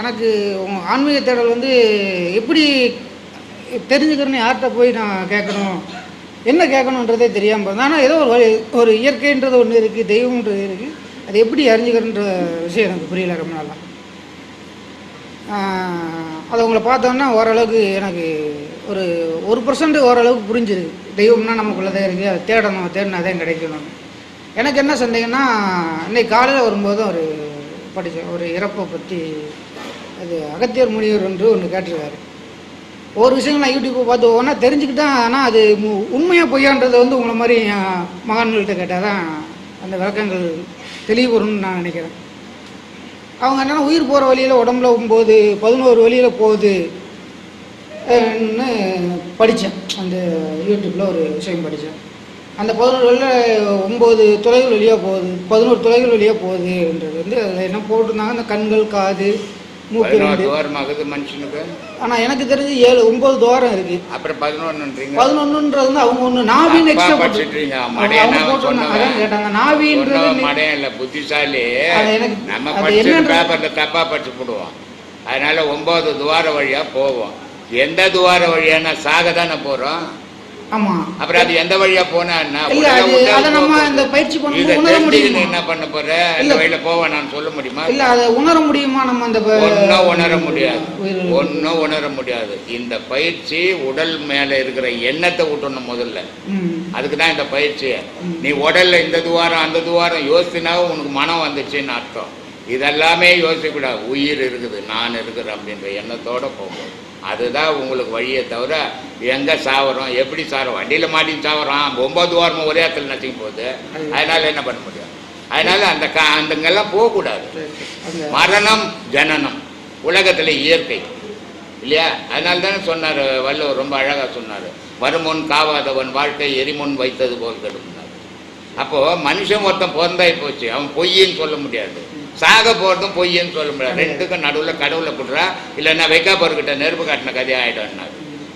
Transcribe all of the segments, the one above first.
எனக்கு உங்கள் ஆன்மீக தேடல் வந்து எப்படி தெரிஞ்சுக்கிறேன்னு யார்கிட்ட போய் நான் கேட்கணும்? என்ன கேட்கணுன்றதே தெரியாமல் இருந்தேன் ஆனால் ஏதோ ஒரு வழி ஒரு இயற்கைன்றது ஒன்று இருக்குது தெய்வம்ன்றது இருக்குது அது எப்படி அறிஞ்சுக்கிறன்ற விஷயம் எனக்கு புரியல ரொம்ப நாளாக அதை உங்களை பார்த்தோன்னா ஓரளவுக்கு எனக்கு ஒரு ஒரு பர்சன்ட் ஓரளவுக்கு புரிஞ்சுது தெய்வம்னா நமக்குள்ளே தான் இருக்குது அதை தேடணும் தேடினா தான் கிடைக்கணும். எனக்கு என்ன சந்தேகம்னா இன்னைக்கு காலையில் வரும்போது ஒரு படித்தேன் ஒரு இறப்பை பற்றி அது அகத்தியர் முனிவர் என்று ஒன்று கேட்டிருக்காரு. ஒரு விஷயம் நான் யூடியூப்பை பார்த்து ஒவ்வொன்றா தெரிஞ்சுக்கிட்டேன் ஆனால் அது மு- பொய்யான்றதை வந்து உங்களை மாதிரி மகான்கள்கிட்ட கேட்டால் தான் அந்த விளக்கங்கள் தெளிவு வரும்னு நான் நினைக்கிறேன். அவங்க என்னென்னா உயிர் போகிற வழியில் உடம்புல போகுது பதினோரு வழியில் போகுதுன்னு படித்தேன் அந்த யூடியூப்பில் ஒரு விஷயம் படித்தேன் அந்த பதினோரு வழியில் ஒம்பது துளைகள் வழியாக போகுது பதினோரு துளைகள் வழியாக போகுதுன்றது வந்து அதில் என்ன போட்டிருந்தாங்க? அந்த கண்கள் காது பதினோரு துவாரம் ஆகுது மனுஷனுக்கு. ஆனால் எனக்கு தெரிஞ்சு ஏழு ஒம்பது துவாரம் இருக்குது அப்புறம் பதினொன்றுன்றீங்க பதினொன்றுன்றது வந்து அவங்க ஒன்று அப்பா எக்ஸ்ட்ரா படிச்சிட்டீங்க மடையன் கேட்டாங்க. நாவின்றது மடையன் இல்ல புத்திசாலி. நம்ம என்னன்ற- பேப்பர்ல தப்பா படிச்சு போடுவோம். அதனால ஒன்பது துவார வழியா போவோம். எந்த துவார வழியானா சாக தானே போறோம். அப்புறம் அது எந்த வழியா போனா என்ன? இல்ல, உடலை அது- விட்டு அதை அது நம்ம போக இந்த. பயிற்சி பண்ணும்போது இதை உணர தெரிஞ்சுக்கின்னு முடியுமா? என்ன பண்ண போற? இந்த. வழியில போவேன் நான் சொல்ல முடியுமா? இல்லை அதை உணர முடியுமா? நம்ம அந்த ஒன்னும் உணர முடியாது. ஒன்னும் உணர முடியாது. இந்த பயிற்சி உடல் மேல இருக்கிற எண்ணத்தை விட்டணும் முதல்ல. ம். அதுக்கு தான் இந்த பயிற்சி நீ உடல்ல இந்த துவாரம் அந்த துவாரம் யோசினா உனக்கு மனம் வந்துச்சுன்னு அர்த்தம். இதெல்லாமே யோசிக்கக்கூடாது. உயிர் இருக்குது நான் இருக்கிறேன் அப்படின்ற எண்ணத்தோட போகும். அதுதான் உங்களுக்கு வழியே தவிர எங்கே சாவறோம் எப்படி சாவறோம்? வண்டியில் மாட்டி சாவறோம். ஒம்பது வாரமும் ஒரே இடத்துல நச்சுக்கு போகுது. அதனால் என்ன பண்ண முடியும்? அதனால் அந்த கா அந்தங்கெல்லாம் போகக்கூடாது. மரணம் ஜனனம். உலகத்தில் இயற்கை. இல்லையா? அதனால தானே சொன்னார் வள்ளுவர் ரொம்ப அழகாக சொன்னார். வருமுன் காவாதவன் வாழ்க்கை எரிமுன் வைத்தது போல் கெடும்னார் அப்போது மனுஷன் ஒருத்தன் பிறந்தாய் போச்சு. அவன் பொய்ன்னு சொல்ல முடியாது. சாக போறதும் பொய்ன்னு சொல்ல முடியாது ரெண்டுக்கும் நடுவுல கடவுளை குடுறா. இல்லைன்னா வைக்காப்பர்கிட்ட நெருப்பு காட்டின கதையா ஆயிடும்னாரு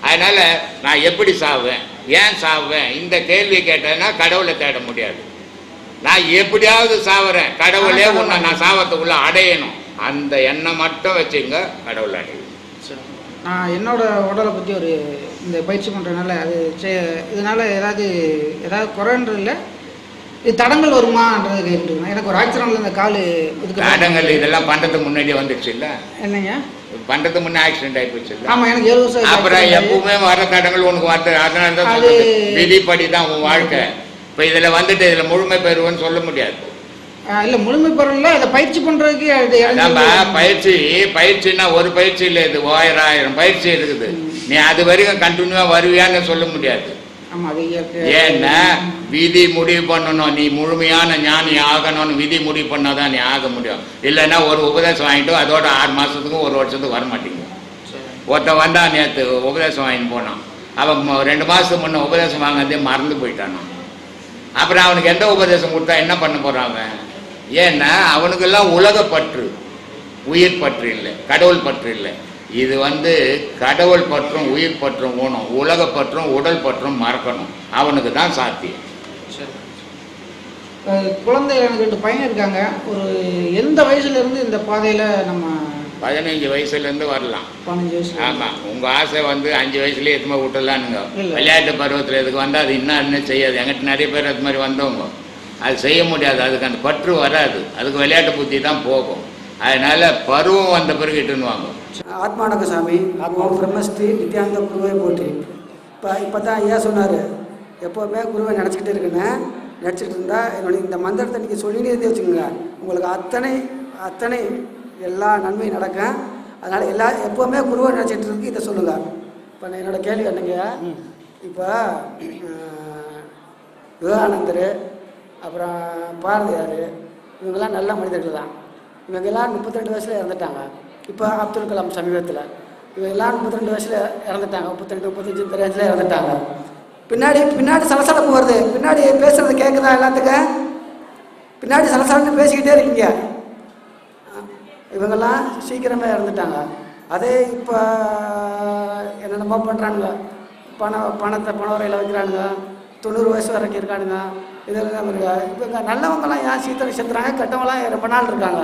அதனால நான் எப்படி சாவேன் ஏன் சாவேன் இந்த கேள்வி கேட்டேன்னா கடவுளை தேட முடியாது. நான் எப்படியாவது சாவறேன். கடவுளே உன்னை நான் சாவத்துக்குள்ள அடையணும். அந்த எண்ணம் மட்டும் வச்சுங்க கடவுள் அடையும் சரி. நான் என்னோட உடலை பற்றி ஒரு இந்த பயிற்சி பண்ணுறதுனால அது இதனால ஏதாவது ஏதாவது குறைன்றது இல்லை. தடங்கள் வருமான்றது கேட்டுருக்கேன் எனக்கு ஒரு ஆக்சிடென்ட்ல இந்த கால் தடங்கள் இதெல்லாம் பண்றதுக்கு முன்னாடியே வந்துடுச்சு இல்ல என்னங்க? பண்றதுக்கு முன்னே ஆக்சிடென்ட் ஆகி போச்சு ஆமாம் எனக்கு ஏழு வருஷம் அப்புறம் எப்பவுமே வர தடங்கள் உனக்கு வருது அதனால தான். விதிப்படி தான் உன் வாழ்க்கை. இப்ப இதுல வந்துட்டு இதுல முழுமை பெறுவேன்னு சொல்ல முடியாது. இல்ல முழுமை பெறல அதை பயிற்சி பண்றதுக்கு அது நம்ம பயிற்சி பயிற்சின்னா ஒரு பயிற்சி இல்லை இது ஆயிரம் ஆயிரம் பயிற்சி இருக்குது. நீ அது வரைக்கும் கண்டினியூவா வருவியான்னு சொல்ல முடியாது. ஏன்னா? விதி முடிவு பண்ணணும். நீ முழுமையான ஞானி ஆகணும்னு விதி முடிவு பண்ணாதான் நீ ஆக முடியும். இல்லைன்னா ஒரு உபதேசம் வாங்கிட்டு அதோட ஆறு மாசத்துக்கும் ஒரு வருஷத்துக்கு வர மாட்டீங்க சரி. ஒருத்தன் வந்தா நேற்று உபதேசம் வாங்கிட்டு போனான். அவன் ரெண்டு மாசத்துக்கு முன்ன உபதேசம் வாங்கினதே மறந்து போயிட்டானான் அப்புறம் அவனுக்கு எந்த உபதேசம் கொடுத்தா என்ன பண்ண போறான் அவன்? ஏன்னா? அவனுக்கெல்லாம் உலக பற்று. உயிர் பற்று இல்லை. கடவுள் பற்று இல்லை. இது வந்து கடவுள் பற்றும் உயிர் பற்றும் ஊனும் உலக பற்றும் உடல் பற்றும் மறக்கணும். அவனுக்கு தான் சாத்தியம். குழந்தை எனக்கு ரெண்டு பையன் இருக்காங்க. ஒரு எந்த வயசுல இருந்து இந்த பாதையில நம்ம பதினஞ்சு வயசுல இருந்து வரலாம். பதினஞ்சு வயசு ஆமா. உங்க ஆசை வந்து அஞ்சு வயசுலயே எதுவுமே விட்டுலானுங்க. விளையாட்டு பருவத்துல இதுக்கு வந்தா அது இன்னும் இன்னும் செய்யாது. எங்கிட்ட நிறைய பேர் அது மாதிரி வந்தவங்க. அது செய்ய முடியாது. அதுக்கு அந்த பற்று வராது. அதுக்கு விளையாட்டு புத்தி தான் போகும். அதனால பருவம் வந்த பிறகு இட்டுன்னு வாங்க. ஆத்மானக சாமி ஓம் பிரம்மஸ்ரீ நித்யானந்த குருவை போற்றி. இப்போ இப்போ தான் ஐயா சொன்னார் எப்போவுமே குருவை நினச்சிக்கிட்டே இருக்குன்னு. நினச்சிக்கிட்டு இருந்தா என்னுடைய இந்த மந்திரத்தை நீங்கள் சொல்லினே இருந்து வச்சுக்கோங்க. உங்களுக்கு அத்தனை அத்தனை எல்லா நன்மையும் நடக்கும். அதனால் எல்லா எப்போவுமே குருவை நினச்சிட்டு இருக்கு இதை சொல்லுங்கள் இப்போ நான் என்னோட கேள்வி என்னங்க? இப்போ விவேகானந்தர் அப்புறம் பாரதியார் இவங்கெல்லாம் நல்ல மனிதர்கள் தான். இவங்கெல்லாம் முப்பத்திரெண்டு வயசில் இறந்துட்டாங்க. இப்போ அப்துல் கலாம் சமீபத்தில். இவங்கெல்லாம் முப்பத்திரெண்டு வயசில் இறந்துட்டாங்க. முப்பத்திரெண்டு முப்பத்தஞ்சு இந்த ரேஞ்சில் இறந்துட்டாங்க. பின்னாடி பின்னாடி சலசலப்பு வருது. பின்னாடி பேசுகிறது கேட்குதா எல்லாத்துக்கும்? பின்னாடி சலசலன்னு பேசிக்கிட்டே இருக்கீங்க. இவங்கெல்லாம் சீக்கிரமே இறந்துட்டாங்க. அதே இப்போ என்னென்னமோ பண்ணுறானுங்க பணம் பணத்தை பண வரையில் வைக்கிறானுங்க. தொண்ணூறு வயசு வரைக்கும் இருக்கானுங்க. இதெல்லாம் இருக்க இப்போ இங்கே ஏன் சீக்கிரம் செத்துறாங்க? கெட்டவங்களாம் ரொம்ப நாள் இருக்காங்க.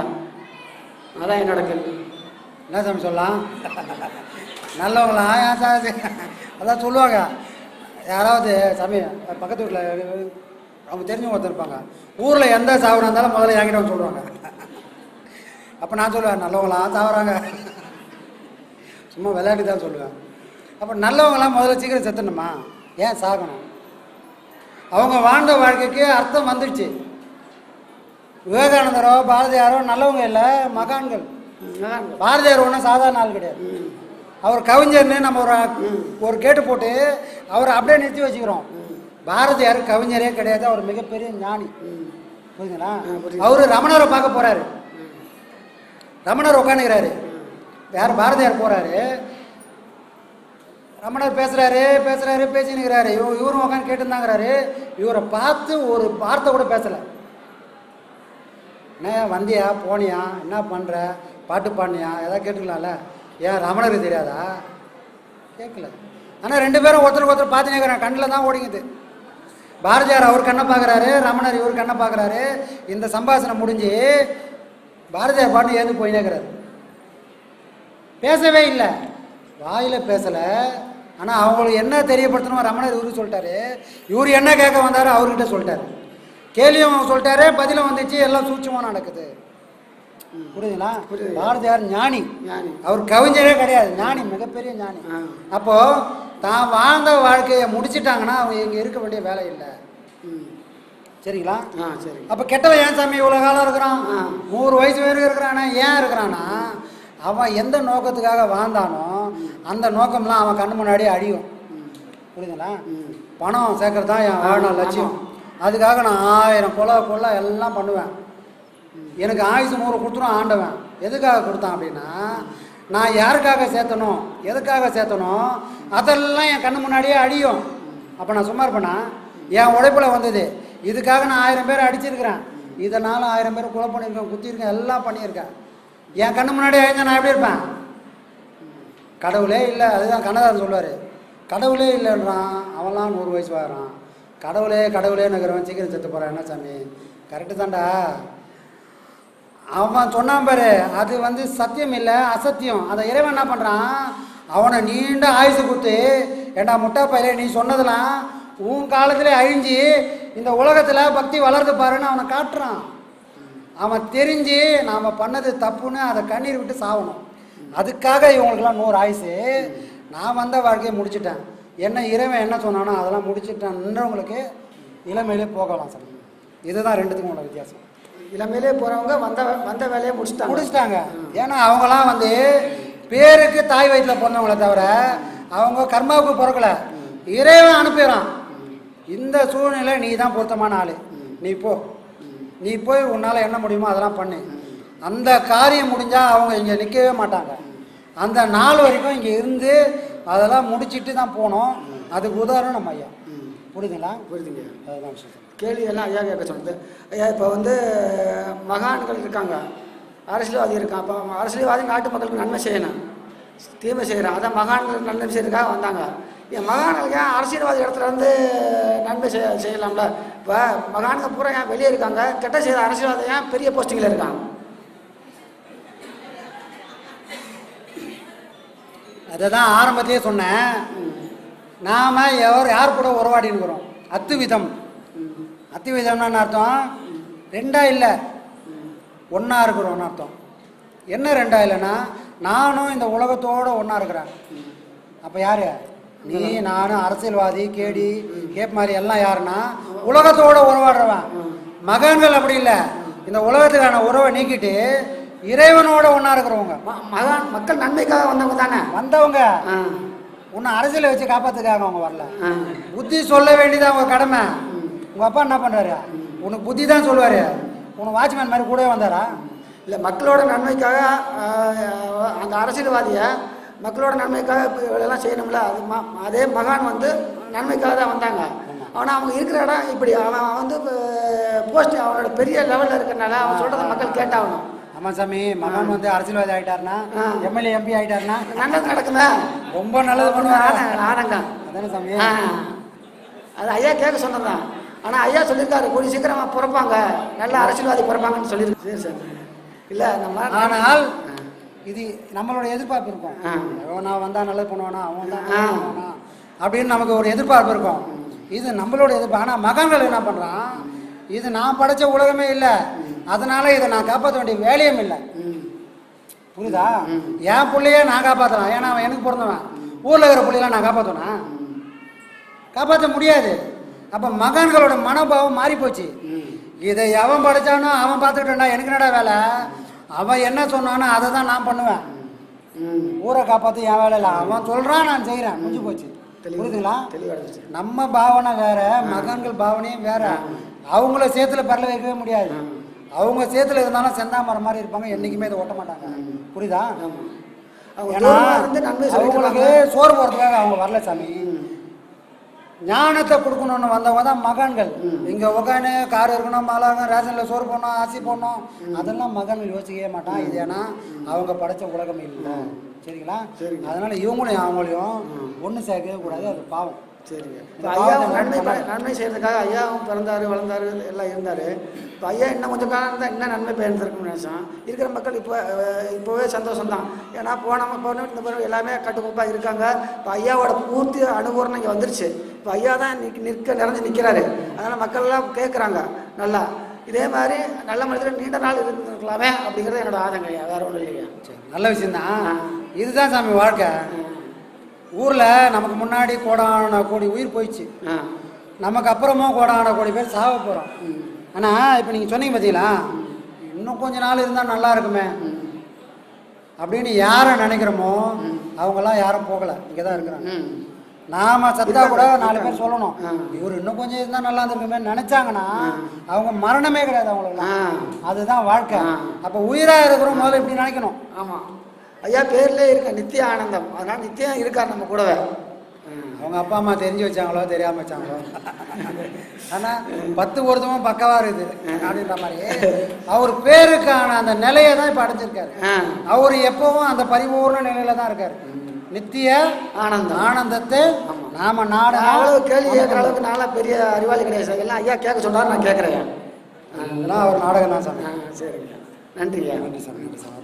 அதான் என்னோட கேள்வி. என்ன சாமி சொல்லலாம்? நல்லவங்களா? ஏன் சாமி அதான் சொல்லுவாங்க. யாராவது சாமி பக்கத்து வீட்டில் அவங்க தெரிஞ்சவங்க ஒருத்தர் இருப்பாங்க. ஊரில் எந்த சாவுனா இருந்தாலும் முதல்ல என்கிட்ட வந்து சொல்லுவாங்க. அப்போ நான் சொல்லுவேன் நல்லவங்களாம் சாவுறாங்க சும்மா விளையாட்டு தான் சொல்லுவேன். அப்போ நல்லவங்களாம் முதல்ல சீக்கிரம் செத்துணுமா ஏன் சாகணும்? அவங்க வாழ்ந்த வாழ்க்கைக்கு அர்த்தம் வந்துடுச்சு. விவேகானந்தரோ பாரதியாரோ நல்லவங்க இல்லை மகான்கள். பாரதியார் ஒன்றும் சாதாரண ஆள் கிடையாது. அவர் கவிஞர்னு நம்ம ஒரு ஒரு கேட்டு போட்டு அவரை அப்படியே நிறுத்தி வச்சுக்கிறோம். பாரதியார் கவிஞரே கிடையாது அவர் மிகப்பெரிய ஞானி. புரியுதுங்களா. அவரு ரமணரை பார்க்க போறாரு. ரமணர் உட்காந்துக்கிறாரு யார்? பாரதியார் போறாரு. ரமணர் பேசுறாரு பேசுறாரு பேசினுக்கிறாரு. இவ இவரும் உட்காந்து கேட்டுருந்தாங்கிறாரு இவரை பார்த்து ஒரு வார்த்தை கூட பேசலை. என்ன வந்தியா போனியா என்ன பண்ணுற பாட்டு பாடினியா? எதாவது கேட்டுக்கலாம்ல. ஏன் ரமணருக்கு தெரியாதா? கேட்கல ஆனால் ரெண்டு பேரும் ஒருத்தருக்கு ஒருத்தர் பார்த்துனேங்கிறாங்க கண்ணில் தான் ஓடிங்குது பாரதியார் அவர் கண்ணை பார்க்குறாரு ரமணர் இவர் கண்ணை பார்க்குறாரு. இந்த சம்பாஷணை முடிஞ்சு பாரதியார் பாட்டு ஏந்து போயினேங்கிறாரு பேசவே இல்லை. வாயில் பேசலை. ஆனால் அவங்களுக்கு என்ன தெரியப்படுத்தணும் ரமணர் இவரு சொல்லிட்டாரு. இவர் என்ன கேட்க வந்தாரோ அவர்கிட்ட சொல்லிட்டாரு. கேள்வியும் சொல்லிட்டாரு பதிலும் வந்துச்சு எல்லாம் சூட்சமாக நடக்குது. புரியுதுங்களா? புரியுது. பாரதியார் ஞானி. ஞானி. அவர் கவிஞரே கிடையாது ஞானி மிகப்பெரிய ஞானி. அப்போ தான் வாழ்ந்த வாழ்க்கையை முடிச்சிட்டாங்கன்னா அவங்க இங்கே இருக்க வேண்டிய வேலை இல்லை. ம். சரிங்களா? ஆ சரி. அப்போ கெட்டவன் ஏன் சாமி இவ்வளோ காலம் இருக்கிறான். நூறு வயசு வரைக்கும் இருக்கிறானா ஏன் இருக்கிறானா? அவன் எந்த நோக்கத்துக்காக வாழ்ந்தானோ அந்த நோக்கம்லாம் அவன் கண்ணு முன்னாடி அழியும். புரியுதுங்களா? பணம் சேர்க்கறது தான் என் வாழ்நாள் லட்சியம். அதுக்காக நான் ஆயிரம் கொலை கொள்ளை எல்லாம் பண்ணுவேன். எனக்கு ஆயுசு நூறு கொடுத்துரும் ஆண்டவன். எதுக்காக கொடுத்தான் அப்படின்னா நான் யாருக்காக சேர்த்தணும் எதுக்காக சேர்த்தணும் அதெல்லாம் என் கண்ணு முன்னாடியே அழியும். அப்போ நான் சும்மா இருப்பேனா? என் உழைப்பில் வந்தது. இதுக்காக நான் ஆயிரம் பேர் அடிச்சிருக்கிறேன். இதனால் ஆயிரம் பேர் கொலை பண்ணியிருக்கேன் குத்திருக்கேன் எல்லாம் பண்ணியிருக்கேன். என் கண்ணு முன்னாடி அழிஞ்சா நான் எப்படி இருப்பேன்? கடவுளே இல்லை அதுதான் கண்ணதாசன் சொல்லுவார். கடவுளே இல்லைன்றான் அவன்லாம் நூறு வயசு வாங்குறான். கடவுளே கடவுளே நகரவன் சீக்கிரம் செத்து போகிறான் என்ன சாமி? கரெக்டு தான்டா. அவன் சொன்னான் பாரு அது வந்து சத்தியம் இல்லை அசத்தியம். அதை இறைவன் என்ன பண்ணுறான் அவனை நீண்ட ஆயுசு கொடுத்து ஏண்டா முட்டா பயிலே நீ சொன்னதெல்லாம் உன் காலத்திலே அழிஞ்சு இந்த உலகத்தில் பக்தி வளர்ந்து பாருன்னு அவனை காட்டுறான். அவன் தெரிஞ்சு நாம் பண்ணது தப்புன்னு அதை கண்ணீர் விட்டு சாவணும். அதுக்காக இவங்களுக்கெல்லாம் நூறு ஆயுசு. நான் வந்த வாழ்க்கையை முடிச்சிட்டேன். என்ன இறைவன் என்ன சொன்னானோ அதெல்லாம் முடிச்சிட்டேன்றவங்களுக்கு இளமையிலே போகலாம் சார். இதுதான் ரெண்டுத்துக்கும் உள்ள வித்தியாசம். இளமையிலே போகிறவங்க வந்த வந்த வேலையை முடிச்சுட்டாங்க. முடிச்சிட்டாங்க. ஏன்னா அவங்களாம் வந்து பேருக்கு தாய் வயிற்றில் பிறந்தவங்களே தவிர அவங்க கர்மாவுக்கு பிறக்கல. இறைவன் அனுப்பிடுறான். இந்த சூழ்நிலை நீ தான் பொருத்தமான ஆள். நீ போ. நீ போய் உன்னால் என்ன முடியுமோ அதெல்லாம் பண்ணு. அந்த காரியம் முடிஞ்சால் அவங்க இங்கே நிற்கவே மாட்டாங்க. அந்த நாள் வரைக்கும் இங்கே இருந்து அதெல்லாம் முடிச்சிட்டு தான் போனோம். அதுக்கு உதாரணம் நம்ம ஐயா புரியுதுங்களா? புரியுதுங்க. அதுதான் விஷயம். கேள்வி எல்லாம் ஐயா கேட்க சொன்னது ஐயா இப்போ வந்து மகான்கள் இருக்காங்க. அரசியல்வாதி இருக்கான். அப்போ அரசியல்வாதி நாட்டு மக்களுக்கு நன்மை செய்யணும். தீமை செய்கிறான் அதான் மகான்கள் நன்மை செய்யறதுக்காக வந்தாங்க. என் மகான்களுக்கு ஏன் அரசியல்வாதி இடத்துல இருந்து நன்மை செய்ய செய்யலாம்ல? இப்போ மகான்கள் பூரா ஏன் வெளியே இருக்காங்க? கெட்ட செய்கிற அரசியல்வாதி ஏன் பெரிய போஸ்டிங்கில் இருக்காங்க அதை தான் ஆரம்பத்திலே சொன்னேன். நாம் எவர் யார் கூட உறவாடினுக்கிறோம் அத்துவிதம். அத்துவிதம்னா என்ன அர்த்தம்? ரெண்டா இல்லை. ஒன்றா இருக்கிறோம்னு அர்த்தம். என்ன ரெண்டா இல்லைன்னா நானும் இந்த உலகத்தோடு ஒன்றா இருக்கிறேன். அப்போ யார்? நீ நானும் அரசியல்வாதி கேடி கேப் மாதிரி எல்லாம் யாருன்னா உலகத்தோட உறவாடுறவன். மகன்கள் அப்படி இல்லை. இந்த உலகத்துக்கான உறவை நீக்கிட்டு இறைவனோட ஒன்றா இருக்கிறவங்க. மகான் மக்கள் நன்மைக்காக வந்தவங்க தானே? வந்தவங்க. உன்னை அரசியலை வச்சு காப்பாத்துக்காக அவங்க வரல. புத்தி சொல்ல வேண்டியது அவங்க கடமை. உங்க அப்பா என்ன பண்றாரு? உனக்கு புத்தி தான் சொல்லுவாரு. உனக்கு வாட்ச்மேன் மாதிரி கூடவே வந்தாரா? இல்லை மக்களோட நன்மைக்காக அந்த அரசியல்வாதியை மக்களோட நன்மைக்காக இப்ப இவளெல்லாம் செய்யணும்ல? அது ம அதே மகான் வந்து நன்மைக்காக தான் வந்தாங்க. ஆனால் அவங்க இருக்கிற இடம் இப்படி அவன் வந்து போஸ்ட் அவனோட பெரிய லெவலில் இருக்கிறனால அவன் சொல்கிறத மக்கள் கேட்டாகணும். ஆமா சாமி மகன் வந்து அரசியல்வாதி ஆயிட்டாருன்னா. எம்எல்ஏ எம்பி ஆயிட்டாருன்னா நல்லது நடக்குமே. ரொம்ப நல்லது பண்ணுவாங்க ஆனங்க. அதானே சாமி? அது ஐயா கேட்க சொன்னதான் ஆனால் ஐயா சொல்லியிருக்காரு கூடி சீக்கிரமாக பிறப்பாங்க. நல்ல அரசியல்வாதி பிறப்பாங்கன்னு சொல்லியிருக்கு. சரி இல்லை நம்ம ஆனால் இது நம்மளோட எதிர்பார்ப்பு இருக்கும். அவன் நான் வந்தா நல்லது பண்ணுவானா அவன் தான் அப்படின்னு நமக்கு ஒரு எதிர்பார்ப்பு இருக்கும். இது நம்மளோட எதிர்ப்பு ஆனால் மகன்கள் என்ன பண்ணுறான் இது நான் படைச்ச உலகமே இல்லை. அதனால இதை நான் காப்பாற்ற வேண்டிய வேலையும் இல்லை. புரியுதா? என் பிள்ளையே நான் காப்பாற்றலாம் ஏன்னா அவன் எனக்கு பிறந்தவன். ஊரில் இருக்கிற பிள்ளைலாம் நான் காப்பாற்றுவேனா காப்பாற்ற முடியாது. அப்போ மகன்களோட மனோபாவம் மாறி போச்சு இதை எவன் படிச்சானோ அவன் பார்த்துக்கிட்டா எனக்கு என்னடா வேலை? அவன் என்ன சொன்னானோ அதை தான் நான் பண்ணுவேன். ஊரை காப்பாற்ற என் வேலை இல்லை. அவன் சொல்கிறான் நான் செய்கிறேன் முடிஞ்சு போச்சு. புரியுதுங்களா. நம்ம பாவனை வேற மகன்கள் பாவனையும் வேற. அவங்கள சேத்துல பரல வைக்கவே முடியாது. அவங்க சேத்துல இருந்தாலும் செந்தாமரம் மாதிரி இருப்பாங்க என்னைக்குமே இதை ஓட்ட மாட்டாங்க. புரியுதா? ஏன்னா அவங்களுக்கு சோறு போடுறதுக்காக அவங்க வரல சாமி. ஞானத்தை கொடுக்கணும்னு வந்தவங்க தான் மகன்கள். இங்க உட்காந்து கார் இருக்கணும் மலாங்க ரேஷன்ல சோறு போடணும் அரிசி போடணும். அதெல்லாம் மகன்கள் யோசிக்கவே மாட்டான் இது ஏன்னா அவங்க படைச்ச உலகம் இல்லை. சரிங்களா? சரிங்க. அதனால இவங்களையும் அவங்களையும் ஒன்று சேர்க்கவே கூடாது. அது பாவம். சரிங்க. இப்போ பாவத்தை நன்மை நன்மை செய்யறதுக்காக ஐயாவும் பிறந்தாரு வளர்ந்தாரு எல்லாம் இருந்தார். இப்போ ஐயா இன்னும் கொஞ்சம் காலம் இருந்தால் இன்னும் நன்மை பயந்துருக்கும்னு நினச்சோம் இருக்கிற மக்கள் இப்போ இப்போவே சந்தோஷம் தான் ஏன்னா போன போன இந்த பிறகு எல்லாமே கட்டுக்கோப்பாக இருக்காங்க. இப்போ ஐயாவோட பூர்த்தி அனுபவம் இங்கே வந்துருச்சு. இப்போ ஐயா தான் நிற்க நிற்க நிறைஞ்சு நிற்கிறாரு அதனால் மக்கள்லாம் கேட்குறாங்க நல்லா. இதே மாதிரி நல்ல மனிதர் நீண்ட நாள் இருந்திருக்கலாமே அப்படிங்கிறது என்னோட ஆதங்கம் ஐயா. வேற ஒன்றும் இல்லையா சரி, நல்ல விஷயம்தான். இதுதான் சாமி வாழ்க்கை. ஊரில் நமக்கு முன்னாடி கோடான கோடி உயிர் போயிடுச்சு. நமக்கு அப்புறமா கோடான கோடி பேர் சாக போகிறோம் ஆனால் இப்போ நீங்கள் சொன்னீங்க பார்த்தீங்களா இன்னும் கொஞ்ச நாள் இருந்தால் நல்லா இருக்குமே. அப்படின்னு யாரை நினைக்கிறோமோ அவங்கெல்லாம் யாரும் போகலை. இங்கே தான் இருக்கிறாங்க நாம சத்தா கூட நாலு பேர் சொல்லணும். இவர் இன்னும் கொஞ்சம் இருந்தா நல்லா இருந்திருக்குமே நினைச்சாங்கன்னா அவங்க மரணமே கிடையாது அவங்களுக்கு அதுதான் வாழ்க்கை. அப்ப உயிரா இருக்கிறோம் முதல்ல இப்படி நினைக்கணும். ஆமாம் ஐயா பேர்லேயே இருக்க நித்திய ஆனந்தம். அதனால் நித்தியம் இருக்கார் நம்ம கூடவே. அவங்க அப்பா அம்மா தெரிஞ்சு வச்சாங்களோ தெரியாம வச்சாங்களோ. ஆனா பத்து பொருத்தமும் பக்கவா இருக்குது. அப்படின்ற மாதிரி. அவர் பேருக்கான அந்த நிலையை தான் இப்ப அடைஞ்சிருக்காரு. அவர் எப்பவும் அந்த பரிபூர்ண நிலையில தான் இருக்காரு. நித்திய ஆனந்தம். ஆனந்தத்தை நாம நாட அவ்வளவு கேள்வி கேட்குற அளவுக்கு நான்லாம் பெரிய அறிவாளி கிடையாது சார். எல்லாம் ஐயா கேட்க சொல்றாரு நான் கேட்குறேன். அவர் நாடகம் தான் ஆ சரிங்க. நன்றிங்க. நன்றி சாமி நன்றி சாமி